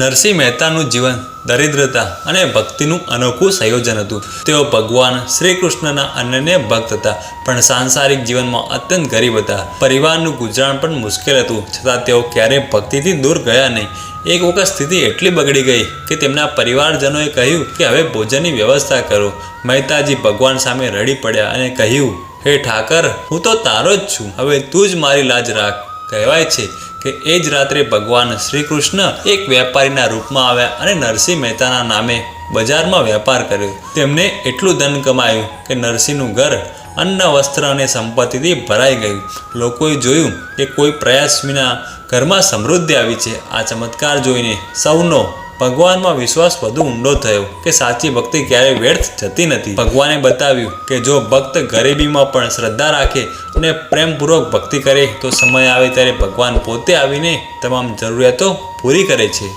નરસિંહ મહેતાનું જીવન, દરિદ્રતા અને ભક્તિનું અનોખું સંયોજન હતું. તેઓ ભગવાન શ્રી કૃષ્ણના અનન્ય ભક્ત હતા, પણ સાંસારિક જીવનમાં અત્યંત ગરીબ હતા. પરિવારનું ગુજરાન પણ મુશ્કેલ હતું, છતાં તેઓ ક્યારેય ભક્તિથી દૂર ગયા નહીં. એક વખત સ્થિતિ એટલી બગડી ગઈ કે તેમના પરિવારજનોએ કહ્યું કે, હવે ભોજનની વ્યવસ્થા કરો. મહેતાજી ભગવાન સામે રડી પડ્યા અને કહ્યું, હે ઠાકર, હું તો તારો જ છું. હવે તું જ મારી લાજ રાખ. કહેવાય છે કે એ જ રાત્રે ભગવાન શ્રી કૃષ્ણ એક વેપારીના રૂપમાં આવ્યા અને નરસિંહ મહેતાના નામે બજારમાં વેપાર કર્યો. તેમને એટલું ધન કમાયું કે નરસિંહનું ઘર, અન્ન, વસ્ત્ર અને સંપત્તિથી ભરાઈ ગયું. લોકોએ જોયું કે કોઈ પ્રયાસ વિના ઘરમાં સમૃદ્ધિ આવી છે. આ ચમત્કાર જોઈને સૌનો ભગવાનમાં વિશ્વાસ વધુ ઊંડો થયો કે સાચી ભક્તિ ક્યારેય વ્યર્થ જતી નથી. ભગવાને બતાવ્યું કે જો ભક્ત ગરીબીમાં પણ શ્રદ્ધા રાખે અને પ્રેમપૂર્વક ભક્તિ કરે, તો સમય આવે ત્યારે ભગવાન પોતે આવીને તમામ જરૂરિયાતો પૂરી કરે છે.